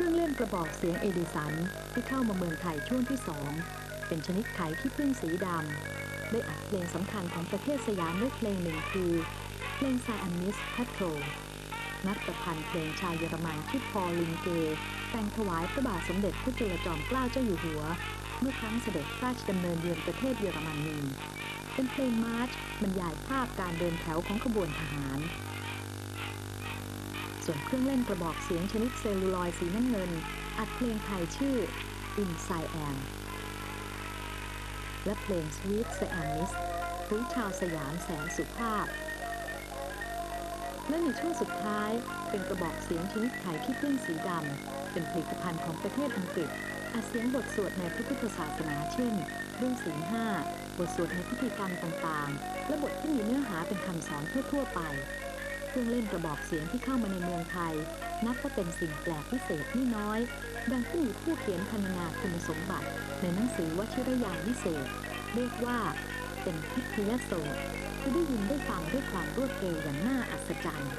ครื่องเล่นกระบอกเสียงเอดิสันที่เข้ามาเมืองไทยช่วงที่สองเป็นชนิดไขที่พึ่งสีดำได้อัดเพลงสำคัญของประเทศสยามด้วยเพลงหนึ่งคือเพลงซาอันนิสพัทโทนักประพันธ์เพลงชาวเยอรมันที่อพอลลินเกแต่งถวายพระบาทสมเด็จพระจุลจอมเกล้าเจ้าอยู่หัว เมื่อครั้งเสด็จพระราชดำเนินเยือนประเทศเยอรมนีเป็นเพลงมาร์ชบรรยายภาพการเดินแถวของขบวนทหาร ส่วนเครื่องเล่นกระบอกเสียงชนิดเซลลูลอยสีน้ำเงิน อัดเพลงไทยชื่อ Inside Am และเพลง Sweet s i a m i s หรือชาวสยามแสนสุภาพ และในช่วงสุดท้ายเป็นกระบอกเสียงชนิดไทยที่พึ่งสีดำ เป็นผลิตภัณฑ์ของประเทศอังกฤษอาเสียงบทสวดในพระพุทธศาสนาเช่น เรื่องศีลห้าบทสวดในพิธีกรรมต่างๆ และบทที่มีเนื้อหาเป็นคำสอนทั่วๆไป เครื่องเล่นกระบอกเสียงที่เข้ามาในเมืองไทย นับว่าเป็นสิ่งแปลกพิเศษไม่น้อย ดังที่มีผู้เขียนพรรณนาคุณสมบัติ ในหนังสือวชิรยานวิเศษ เรียกว่า เป็นพิทยโสคือได้ยินได้ฟังด้วยความรวดเร็วอย่างน่าอัศจรรย์